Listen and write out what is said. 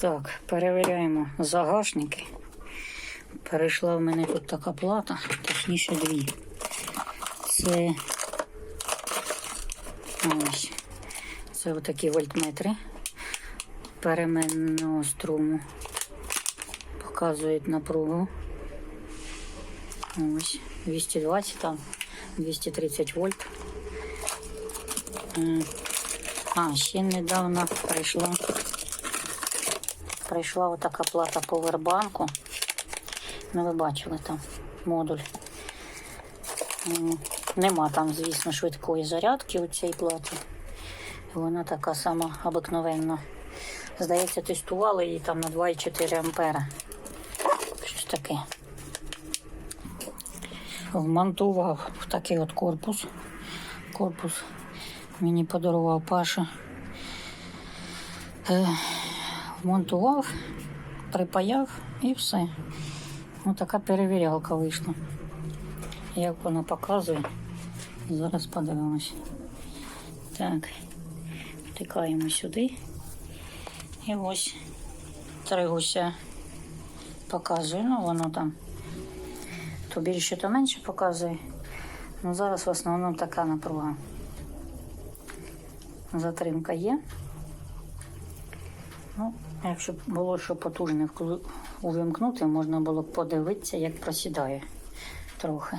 Так, перевіряємо загашники. Перейшла в мене тут така плата, точніше дві. Це ось. Це отакі вольтметри переменного струму. Показують напругу. Ось 220 там, 230 вольт. А, ще недавно прийшла. Прийшла отака плата повербанку. Ну, ви бачили там модуль. Нема там, звісно, швидкої зарядки у цій платі. Вона така сама обикновенна. Здається, тестували її там на 2,4 ампера. Щось таке. Вмонтував в такий от корпус. Корпус мені подарував Паша. Вмонтував, припаяв і все. Ось така перевірялка вийшла. Як вона показує. Зараз подивимось. Так, втикаємо сюди. І ось три гуся показує. Ну, воно там то більше, то менше показує. Ну, зараз в основному така напруга. Затримка є. Ну, якщо б було що потужне увімкнути, можна було б подивитися, як просідає трохи.